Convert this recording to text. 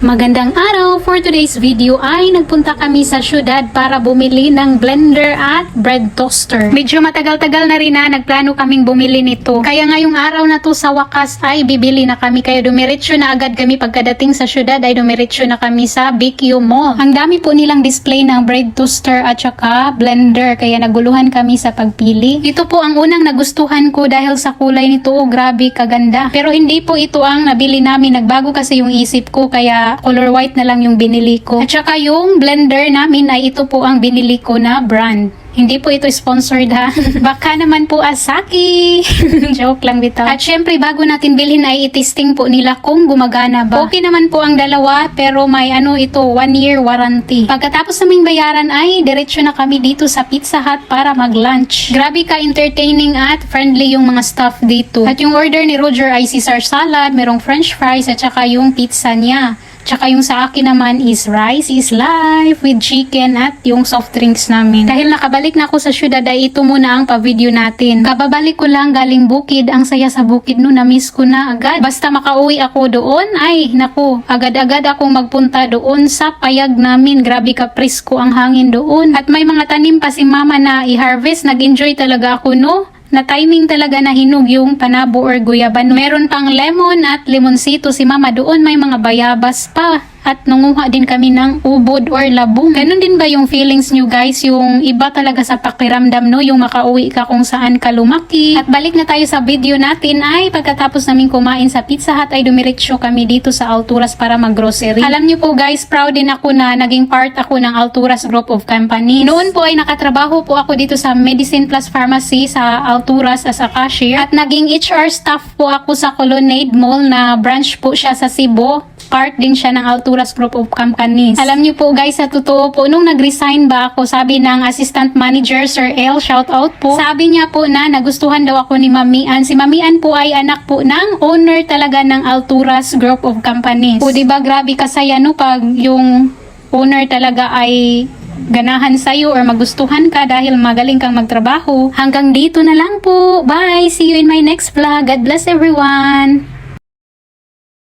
Magandang araw! For today's video ay nagpunta kami sa syudad para bumili ng blender at bread toaster. Medyo matagal-tagal na rin na nagplano kaming bumili nito. Kaya ngayong araw na to sa wakas ay bibili na kami. Kaya dumiretso na agad kami pagkadating sa syudad ay dumiretso na kami sa BQ Mall. Ang dami po nilang display ng bread toaster at saka blender. Kaya naguluhan kami sa pagpili. Ito po ang unang nagustuhan ko dahil sa kulay nito. Oh, grabe kaganda. Pero hindi po ito ang nabili namin. Nagbago kasi yung isip ko kaya color white na lang yung binili ko. At saka yung blender namin ay ito po ang binili ko na brand. Hindi po ito sponsored ha. Baka naman po Asaki. Joke lang bitaw. At syempre bago natin bilhin ay itesting po nila kung gumagana ba. Okay naman po ang dalawa pero may ano ito one year warranty. Pagkatapos naming bayaran ay diretsyo na kami dito sa Pizza Hut para mag-lunch. Grabe ka entertaining at friendly yung mga staff dito. At yung order ni Roger ay Caesar salad, merong french fries at saka yung pizza niya. Tsaka yung sa akin naman is rice is life with chicken at yung soft drinks namin. Dahil nakabalik na ako sa syudad ay ito muna ang pa-video natin. Kababalik ko lang galing bukid. Ang saya sa bukid no, na-miss ko na agad. Basta makauwi ako doon, ay naku, agad-agad akong magpunta doon sa payag namin. Grabe ka presko ang hangin doon. At may mga tanim pa si mama na i-harvest. Nag-enjoy talaga ako no na timing talaga na hinog yung panabo or guyaban. Meron pang lemon at limonsito si mama doon may mga bayabas pa. At nanguha din kami ng ubod or labong. Ganun din ba yung feelings nyo guys? Yung iba talaga sa pakiramdam no? Yung makauwi ka kung saan ka lumaki. At balik na tayo sa video natin ay pagkatapos namin kumain sa Pizza Hut ay dumiretso kami dito sa Alturas para mag-grocery. Alam nyo po guys, proud din ako na naging part ako ng Alturas Group of Companies. Noon po ay nakatrabaho po ako dito sa Medicine Plus Pharmacy sa Alturas as a cashier. At naging HR staff po ako sa Colonnade Mall na branch po siya sa Cebu part din siya ng Alturas Group of Companies. Alam niyo po guys, sa totoo po, nung nag-resign ba ako, sabi ng assistant manager, Sir L, shout out po, sabi niya po na nagustuhan daw ako ni Mamian. Si Mamian po ay anak po ng owner talaga ng Alturas Group of Companies. O diba, grabe kasaya no, pag yung owner talaga ay ganahan sa'yo or magustuhan ka dahil magaling kang magtrabaho. Hanggang dito na lang po. Bye! See you in my next vlog. God bless everyone!